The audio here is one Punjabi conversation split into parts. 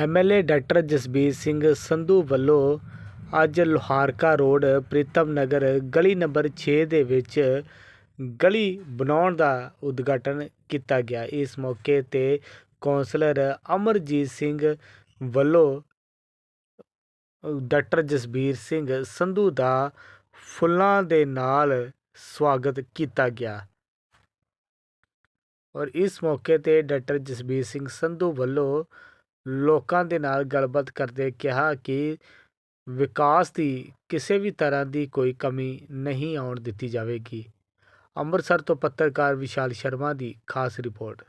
ਐਮਐਲਏ ਡਾਕਟਰ ਜਸਬੀਰ ਸਿੰਘ ਸੰਧੂ ਵੱਲੋਂ ਅੱਜ ਲੋਹਾਰਕਾ ਰੋਡ ਪ੍ਰੀਤਮ ਨਗਰ ਗਲੀ ਨੰਬਰ 6 ਦੇ ਵਿੱਚ ਗਲੀ ਬਣਾਉਣ ਦਾ ਉਦਘਾਟਨ ਕੀਤਾ ਗਿਆ। ਇਸ ਮੌਕੇ ਤੇ ਕੌਂਸਲਰ ਅਮਰਜੀਤ ਸਿੰਘ ਵੱਲੋਂ ਡਾਕਟਰ ਜਸਬੀਰ ਸਿੰਘ ਸੰਧੂ ਦਾ ਫੁੱਲਾਂ ਦੇ ਨਾਲ ਸਵਾਗਤ ਕੀਤਾ ਗਿਆ। ਔਰ ਇਸ ਮੌਕੇ ਤੇ ਡਾਕਟਰ ਜਸਬੀਰ ਸਿੰਘ ਸੰਧੂ ਵੱਲੋਂ ਲੋਕਾਂ ਦੇ ਨਾਲ ਗੱਲਬਾਤ ਕਰਦੇ ਕਿਹਾ ਕਿ ਵਿਕਾਸ ਦੀ ਕਿਸੇ ਵੀ ਤਰ੍ਹਾਂ ਦੀ ਕੋਈ ਕਮੀ ਨਹੀਂ ਆਉਣ ਦਿੱਤੀ ਜਾਵੇਗੀ। ਅੰਮ੍ਰਿਤਸਰ ਤੋਂ ਪੱਤਰਕਾਰ ਵਿਸ਼ਾਲ ਸ਼ਰਮਾ ਦੀ ਖਾਸ ਰਿਪੋਰਟ।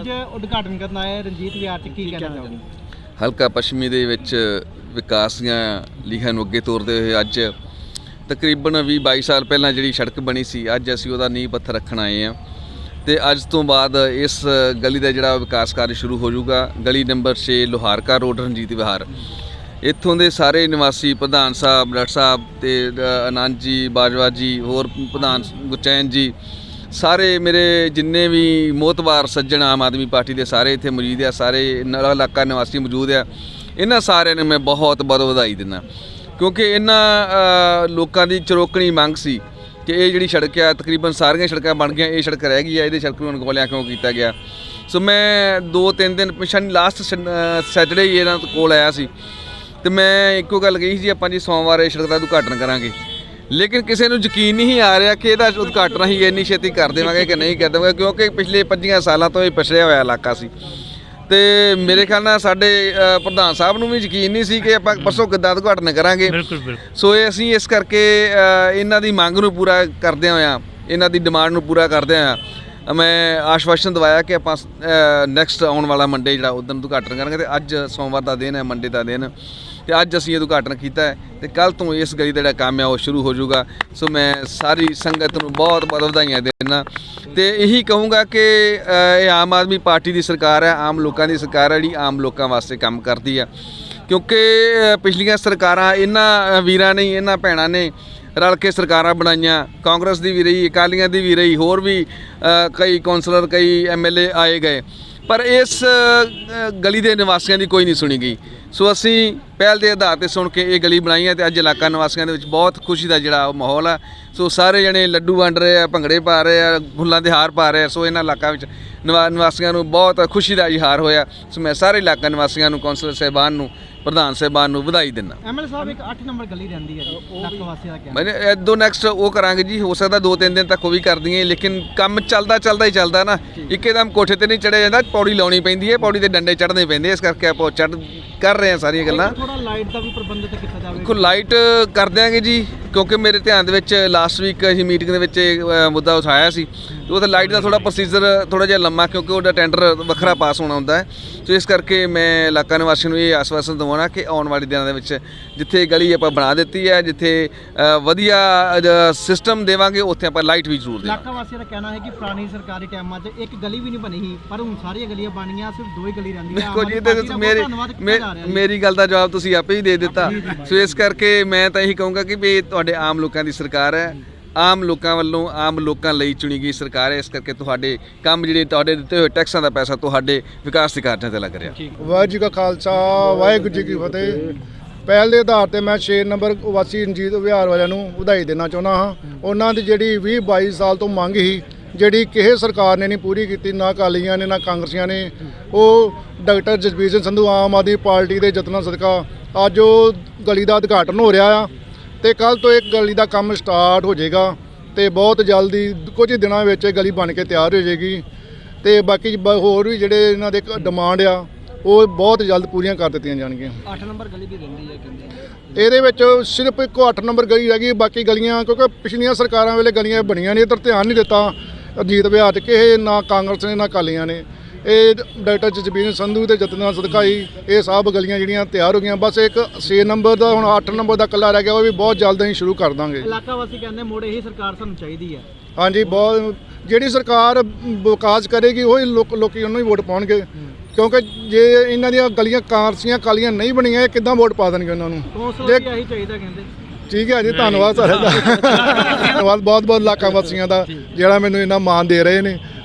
ਅੱਜ ਉਦਘਾਟਨ ਕਰਨ ਆਏ ਰਣਜੀਤ ਵਿਹਾਰ ਚ ਕੀ ਕਹਿਣਾ ਚਾਹੋਗੇ? ਹਲਕਾ ਪੱਛਮੀ ਦੇ ਵਿੱਚ ਵਿਕਾਸ ਦੀਆਂ ਲੀਹਾਂ ਨੂੰ ਅੱਗੇ ਤੋਰਦੇ ਹੋਏ ਅੱਜ ਤਕਰੀਬਨ 20 22 ਸਾਲ ਪਹਿਲਾਂ ਜਿਹੜੀ ਸੜਕ ਬਣੀ ਸੀ ਅੱਜ ਅਸੀਂ ਉਹਦਾ ਨੀਂਹ ਪੱਥਰ ਰੱਖਣ ਆਏ ਹਾਂ। ਤੇ ਅੱਜ ਤੋਂ ਬਾਅਦ ਇਸ ਗਲੀ ਦਾ ਜਿਹੜਾ ਵਿਕਾਸ ਕਾਰਜ ਸ਼ੁਰੂ ਹੋ ਜਾਊਗਾ ਗਲੀ ਨੰਬਰ 6 ਲੋਹਾਰਕਾ ਰੋਡ ਰਣਜੀਤ ਵਿਹਾਰ। ਇੱਥੋਂ ਦੇ ਸਾਰੇ ਨਿਵਾਸੀ ਪ੍ਰਧਾਨ ਸਾਹਿਬ ਡਾਕਟਰ ਸਾਹਿਬ ਤੇ ਆਨੰਦ ਜੀ ਬਾਜਵਾ ਜੀ ਹੋਰ ਪ੍ਰਧਾਨ ਗੁਚੈਨ ਜੀ ਸਾਰੇ ਮੇਰੇ ਜਿੰਨੇ ਵੀ ਮੋਤਬਾਰ ਸੱਜਣ ਆਮ ਆਦਮੀ ਪਾਰਟੀ ਦੇ ਸਾਰੇ ਇੱਥੇ ਮੌਜੂਦ ਆ, ਸਾਰੇ ਨਲਾ ਇਲਾਕਾ ਨਿਵਾਸੀ ਮੌਜੂਦ ਆ, ਇਹਨਾਂ ਸਾਰਿਆਂ ਨੂੰ ਮੈਂ ਬਹੁਤ ਬਹੁਤ ਵਧਾਈ ਦਿੰਦਾ। ਕਿਉਂਕਿ ਇਹਨਾਂ ਲੋਕਾਂ ਦੀ ਚਰੋਕਣੀ ਮੰਗ ਸੀ ਕਿ ਇਹ ਜਿਹੜੀ ਸੜਕ ਆ, ਤਕਰੀਬਨ ਸਾਰੀਆਂ ਸੜਕਾਂ ਬਣ ਗਈਆਂ, ਇਹ ਸੜਕ ਰਹਿ ਗਈ ਆ, ਇਹਦੇ ਸੜਕ ਨੂੰ ਅਣਗੌਲਿਆ ਕਿਉਂ ਕੀਤਾ ਗਿਆ? ਸੋ ਮੈਂ ਦੋ ਤਿੰਨ ਦਿਨ ਪਿਛਾਂ ਲਾਸਟ ਸੈਟਰਡੇ ਹੀ ਇਹਨਾਂ ਕੋਲ ਆਇਆ ਸੀ। ਤੇ ਮੈਂ ਇੱਕੋ ਗੱਲ ਕਹੀ ਸੀ, ਆਪਾਂ ਜੀ ਸੋਮਵਾਰ ਇਹ ਸੜਕ ਦਾ ਉਦਘਾਟਨ ਕਰਾਂਗੇ। ਲੇਕਿਨ ਕਿਸੇ ਨੂੰ ਯਕੀਨ ਨਹੀਂ ਆ ਰਿਹਾ ਕਿ ਇਹਦਾ ਉਦਘਾਟਨ ਅਸੀਂ ਇੰਨੀ ਛੇਤੀ ਕਰ ਦੇਵਾਂਗੇ ਕਿ ਨਹੀਂ ਕਰ ਦੇਵਾਂਗੇ ਕਿਉਂਕਿ ਪਿਛਲੇ 25 ਸਾਲਾਂ ਤੋਂ ਇਹ ਪਛੜਿਆ ਹੋਇਆ ਇਲਾਕਾ ਸੀ। ਤੇ ਮੇਰੇ ਖਿਆਲ ਨਾਲ ਸਾਡੇ ਪ੍ਰਧਾਨ ਸਾਹਿਬ ਨੂੰ ਵੀ ਯਕੀਨ ਨਹੀਂ ਸੀ ਕਿ ਆਪਾਂ ਪਰਸੋਂ ਕਿੱਦਾਂ ਉਦਘਾਟਨ ਕਰਾਂਗੇ। ਬਿਲਕੁਲ ਬਿਲਕੁਲ। ਸੋ ਇਹ ਅਸੀਂ ਇਸ ਕਰਕੇ ਇਹਨਾਂ ਦੀ ਮੰਗ ਨੂੰ ਪੂਰਾ ਕਰਦੇ ਹੋਇਆ ਇਹਨਾਂ ਦੀ ਡਿਮਾਂਡ ਨੂੰ ਪੂਰਾ ਕਰਦੇ ਹੋਇਆ ਮੈਂ ਆਸ਼ਵਾਸਨ ਦਵਾਇਆ ਕਿ ਆਪਾਂ ਨੈਕਸਟ ਆਉਣ ਵਾਲਾ ਮੰਡੇ ਜਿਹੜਾ ਉਦੋਂ ਉਦਘਾਟਨ ਕਰਾਂਗੇ ਤੇ ਅੱਜ ਸੋਮਵਾਰ ਦਾ ਦਿਨ ਹੈ ਮੰਡੇ ਦਾ ਦਿਨ। ਤੇ ਅੱਜ ਅਸੀਂ ਇਹ ਉਦਘਾਟਨ ਕੀਤਾ ਹੈ ਤੇ ਕੱਲ ਤੋਂ ਇਸ ਗਲੀ ਦਾ ਜਿਹੜਾ ਕੰਮ ਹੈ, ਉਹ ਸ਼ੁਰੂ ਹੋ ਜਾਊਗਾ। ਸੋ ਮੈਂ ਸਾਰੀ ਸੰਗਤ ਨੂੰ ਬਹੁਤ ਬਹੁਤ ਵਧਾਈਆਂ ਦੇਣਾ ਤੇ ਇਹੀ ਕਹੂੰਗਾ ਕਿ ਇਹ ਆਮ ਆਦਮੀ ਪਾਰਟੀ ਦੀ ਸਰਕਾਰ ਹੈ, ਆਮ ਲੋਕਾਂ ਦੀ ਸਰਕਾਰ ਹੈ, ਜਿਹੜੀ ਆਮ ਲੋਕਾਂ ਵਾਸਤੇ ਕੰਮ ਕਰਦੀ ਹੈ। ਕਿਉਂਕਿ ਪਿਛਲੀਆਂ ਸਰਕਾਰਾਂ ਇਹਨਾਂ ਵੀਰਾਂ ਨੇ, ਇਹਨਾਂ ਭੈਣਾਂ ਨੇ ਰਲ ਕੇ ਸਰਕਾਰਾਂ ਬਣਾਈਆਂ। ਕਾਂਗਰਸ ਦੀ ਵੀ ਰਹੀ, ਅਕਾਲੀਆਂ ਦੀ ਵੀ ਰਹੀ, ਹੋਰ ਵੀ ਕਈ ਕੌਂਸਲਰ, ਕਈ ਐਮਐਲਏ ਆਏ ਗਏ। ਪਰ ਇਸ ਗਲੀ ਦੇ ਨਿਵਾਸੀਆਂ ਦੀ ਕੋਈ ਨਹੀਂ ਸੁਣੀ ਗਈ। ਸੋ ਅਸੀਂ ਪਹਿਲ ਦੇ ਆਧਾਰ ਤੇ ਸੁਣ ਕੇ ਇਹ ਗਲੀ ਬਣਾਈ ਹੈ ਤੇ ਅੱਜ ਇਲਾਕਾ ਨਿਵਾਸੀਆਂ ਦੇ ਵਿੱਚ ਬਹੁਤ ਖੁਸ਼ੀ ਦਾ ਜਿਹੜਾ ਉਹ ਮਾਹੌਲ ਆ। ਸੋ ਸਾਰੇ ਜਣੇ ਲੱਡੂ ਵੰਡ ਰਹੇ ਆ, ਭੰਗੜੇ ਪਾ ਰਹੇ ਆ, ਫੁੱਲਾਂ ਦੇ ਹਾਰ ਪਾ ਰਹੇ ਆ। ਸੋ ਇਹਨਾਂ ਇਲਾਕਾ ਵਿੱਚ ਨਿਵਾ- ਨਿਵਾਸੀਆਂ ਨੂੰ ਬਹੁਤ ਖੁਸ਼ੀ ਦਾ ਇਜ਼ਹਾਰ ਹੋਇਆ। ਸੋ ਮੈਂ ਸਾਰੇ ਇਲਾਕਾ ਨਿਵਾਸੀਆਂ ਨੂੰ, ਕੌਂਸਲਰ ਸਾਹਿਬਾਨ ਨੂੰ ਪ੍ਰਧਾਨ ਸਾਹਿਬਾਨ ਨੂੰ ਵਧਾਈ ਦਿੰਦਾ। ਐਮਐਲਏ ਸਾਹਿਬ ਇੱਕ 8 ਨੰਬਰ ਗਲੀ ਰਹਿੰਦੀ ਹੈ ਜੀ ਲੱਖ ਵਾਸੀਆਂ ਦਾ ਕਹਿਣਾ। ਮੈਨੇ ਇਦੋਂ ਨੈਕਸਟ ਉਹ ਕਰਾਂਗੇ ਜੀ ਹੋ ਸਕਦਾ ਦੋ ਤਿੰਨ ਦਿਨ ਤੱਕ ਉਹ ਵੀ ਕਰ ਦਈਏ ਲੇਕਿਨ ਕੰਮ ਚੱਲਦਾ ਚੱਲਦਾ ਹੀ ਚੱਲਦਾ ਨਾ। ਇੱਕਦਮ ਕੋਠੇ ਤੇ ਨਹੀਂ ਚੜਿਆ ਜਾਂਦਾ ਪੌੜੀ ਲਾਉਣੀ ਪੈਂਦੀ ਹੈ ਪੌੜੀ ਤੇ ਡੰਡੇ ਚੜ੍ਹਨੇ ਪੈਂਦੇ ਇਸ ਕਰਕੇ ਆਪਾਂ ਚੜ ਕਰ ਰਹੇ ਹਾਂ ਸਾਰੀਆਂ ਗੱਲਾਂ। ਥੋੜਾ ਲਾਈਟ ਦਾ ਵੀ ਪ੍ਰਬੰਧ ਤੇ ਕੀਤਾ ਜਾਵੇ ਦੇਖੋ ਲਾਈਟ ਕਰ ਦਿਆਂਗੇ ਜੀ ਕਿਉਂਕਿ ਮੇਰੇ ਧਿਆਨ ਦੇ ਵਿੱਚ ਲਾਸਟ ਵੀਕ ਅਸੀਂ ਮੀਟਿੰਗ ਦੇ ਵਿੱਚ ਇਹ, ਅ, ਮੁੱਦਾ ਉਠਾਇਆ ਸੀ। ਤੇ ਉਹਦਾ ਲਾਈਟ ਦਾ ਥੋੜਾ ਪ੍ਰੋਸੀਜਰ ਥੋੜਾ ਜਿਹਾ ਲੰਮਾ ਕਿਉਂਕਿ ਉਹਦਾ ਟੈਂਡਰ ਵੱਖਰਾ ਪਾਸ ਹੋਣਾ ਹੁੰਦਾ ਹੈ। ਸੋ ਇਸ ਕਰਕੇ ਮੈਂ ਇਲਾਕਾ ਨਿਵਾਸੀਆਂ ਨੂੰ ਇਹ ਆਸਵਾਸਨ ਦਵਾਉਣਾ ਕਿ ਆਉਣ ਵਾਲੇ ਦਿਨਾਂ ਦੇ ਵਿੱਚ ਜਿੱਥੇ ਗਲੀ ਆਪਾਂ ਬਣਾ ਦਿੱਤੀ ਹੈ ਜਿੱਥੇ ਵਧੀਆ ਸਿਸਟਮ ਦੇਵਾਂਗੇ ਉੱਥੇ ਆਪਾਂ ਲਾਈਟ ਵੀ ਜ਼ਰੂਰ ਦੇਵਾਂਗੇ। ਇਲਾਕਾ ਵਾਸੀਆਂ ਦਾ ਕਹਿਣਾ ਹੈ ਕਿ ਪੁਰਾਣੀ ਸਰਕਾਰੀ ਟਾਈਮਾਂ 'ਚ ਇੱਕ ਗਲੀ ਵੀ ਨਹੀਂ ਬਣੀ ਸੀ ਪਰ ਹੁਣ ਸਾਰੀਆਂ ਗਲੀਆਂ ਬਣੀਆਂ ਸਿਰਫ ਦੋ ਹੀ ਗਲੀ ਰਹਿੰਦੀ ਹੈ ਦੇਖੋ ਜੀ ਬਹੁਤ ਮੇਰੀ। ਮੇਰੀ ਗੱਲ ਦਾ ਜਵਾਬ ਤੁਸੀਂ ਆਪੇ ਹੀ ਦੇ ਦਿੱਤਾ। ਸੋ ਇਸ ਕਰਕੇ ਮੈਂ ਤਾਂ ਇਹੀ ਕਹੂੰਗਾ ਕਿ ਵੀ ਤੁਹਾਡੇ ਆਮ ਲੋਕਾਂ ਦੀ ਸਰਕਾਰ ਹੈ। ਆਮ ਲੋਕਾਂ ਵੱਲੋਂ ਆਮ ਲੋਕਾਂ ਲਈ ਚੁਣੀ ਗਈ ਸਰਕਾਰ ਹੈ। ਇਸ ਕਰਕੇ ਤੁਹਾਡੇ ਕੰਮ ਜਿਹੜੇ ਤੁਹਾਡੇ ਦਿੱਤੇ ਹੋਏ ਟੈਕਸਾਂ ਦਾ ਪੈਸਾ ਤੁਹਾਡੇ ਵਿਕਾਸ ਦੇ ਕਾਰਜਾਂ ਤੇ ਲੱਗ ਰਿਹਾ। ਵਾਹਿਗੁਰੂ ਜੀ ਕਾ ਖਾਲਸਾ ਵਾਹਿਗੁਰੂ ਜੀ ਕੀ ਫਤਿਹ। ਪਹਿਲ ਦੇ ਆਧਾਰ ਤੇ ਮੈਂ 6 ਨੰਬਰ ਵਾਸੀ ਰਣਜੀਤ ਵਿਹਾਰ ਵਾਲਿਆਂ ਨੂੰ ਵਧਾਈ ਦੇਣਾ ਚਾਹੁੰਦਾ ਹਾਂ। ਉਹਨਾਂ ਦੀ ਜਿਹੜੀ 20 22 ਸਾਲ ਤੋਂ ਮੰਗ ਸੀ ਜਿਹੜੀ ਕਿਸੇ ਸਰਕਾਰ ਨੇ ਨਹੀਂ ਪੂਰੀ ਕੀਤੀ ਨਾ ਅਕਾਲੀਆਂ ਨੇ ਨਾ ਕਾਂਗਰਸੀਆਂ ਨੇ ਉਹ ਡਾਕਟਰ ਜਸਬੀਰ ਸਿੰਘ ਸੰਧੂ ਆਮ ਆਦਮੀ ਪਾਰਟੀ ਦੇ ਯਤਨਾਂ ਸਦਕਾ ਅੱਜ ਉਹ ਗਲੀ ਦਾ ਉਦਘਾਟਨ ਹੋ ਰਿਹਾ ਆ। ਤੇ ਕੱਲ ਤੋਂ ਇੱਕ ਗਲੀ ਦਾ ਕੰਮ ਸਟਾਰਟ ਹੋ ਜਾਏਗਾ ਤੇ ਬਹੁਤ ਜਲਦੀ ਕੁਝ ਦਿਨਾਂ ਵਿੱਚ ਇਹ ਗਲੀ ਬਣ ਕੇ ਤਿਆਰ ਹੋ ਜਾਏਗੀ ਤੇ ਬਾਕੀ ਹੋਰ ਵੀ ਜਿਹੜੇ ਇਹਨਾਂ ਦੇ ਡਿਮਾਂਡ ਆ ਉਹ ਬਹੁਤ ਜਲਦ ਪੂਰੀਆਂ ਕਰ ਦਿੱਤੀਆਂ ਜਾਣਗੀਆਂ। 8 ਨੰਬਰ ਗਲੀ ਵੀ ਰਹਿੰਦੀ ਹੈ ਕਹਿੰਦੇ ਇਹਦੇ ਵਿੱਚ ਸਿਰਫ ਇੱਕੋ 8 ਨੰਬਰ ਗਲੀ ਰਹਿ ਗਈ ਬਾਕੀ ਗਲੀਆਂ ਕਿਉਂਕਿ ਪਿਛਲੀਆਂ ਸਰਕਾਰਾਂ ਵੇਲੇ ਗਲੀਆਂ ਬਣੀਆਂ ਨਹੀਂ ਇੱਧਰ ਧਿਆਨ ਨਹੀਂ ਦਿੱਤਾ ਅਜੀਤ ਵਿਹਾਰ 'ਚ ਕਿਸੇ ਨਾ ਕਾਂਗਰਸ ਨੇ ਨਾ ਅਕਾਲੀਆਂ ਨੇ। ਇਹ ਡਾਕਟਰ ਜਸਬੀਰ ਸਿੰਘ ਸੰਧੂ ਦੇ ਯਤਨਾਂ ਸਦਕਾ ਹੀ ਇਹ ਸਭ ਗਲੀਆਂ ਜਿਹੜੀਆਂ ਤਿਆਰ ਹੋ ਗਈਆਂ। ਬਸ ਇੱਕ 6 ਨੰਬਰ ਦਾ ਹੁਣ 8 ਨੰਬਰ ਦਾ ਕੱਲਾ ਰਹਿ ਗਿਆ ਉਹ ਵੀ ਬਹੁਤ ਜਲਦ ਅਸੀਂ ਸ਼ੁਰੂ ਕਰ ਦਾਂਗੇ। ਇਲਾਕਾ ਵਾਸੀ ਕਹਿੰਦੇ ਮੋੜ ਇਹੀ ਸਰਕਾਰ ਸਾਨੂੰ ਚਾਹੀਦੀ ਹੈ। ਹਾਂਜੀ ਬਹੁਤ ਜਿਹੜੀ ਸਰਕਾਰ ਵਿਕਾਸ ਕਰੇਗੀ ਉਹ ਲੋਕ ਲੋਕੀ ਉਹਨੂੰ ਹੀ ਵੋਟ ਪਾਉਣਗੇ। ਕਿਉਂਕਿ ਜੇ ਇਹਨਾਂ ਦੀਆਂ ਗਲੀਆਂ ਕਾਂਗਰਸੀਆਂ ਕਾਲੀਆਂ ਨਹੀਂ ਬਣੀਆਂ ਇਹ ਕਿੱਦਾਂ ਵੋਟ ਪਾ ਦੇਣਗੇ ਉਹਨਾਂ ਨੂੰ? ਵੀ ਇਹੀ ਚਾਹੀਦਾ ਕਹਿੰਦੇ। ਠੀਕ ਹੈ ਜੀ ਧੰਨਵਾਦ ਸਾਰਿਆਂ ਦਾ। ਧੰਨਵਾਦ ਬਹੁਤ ਬਹੁਤ ਇਲਾਕਾ ਵਾਸੀਆਂ ਦਾ ਜਿਹੜਾ ਮੈਨੂੰ ਇੰਨਾ ਮਾਣ ਦੇ ਰਹੇ ਨੇ।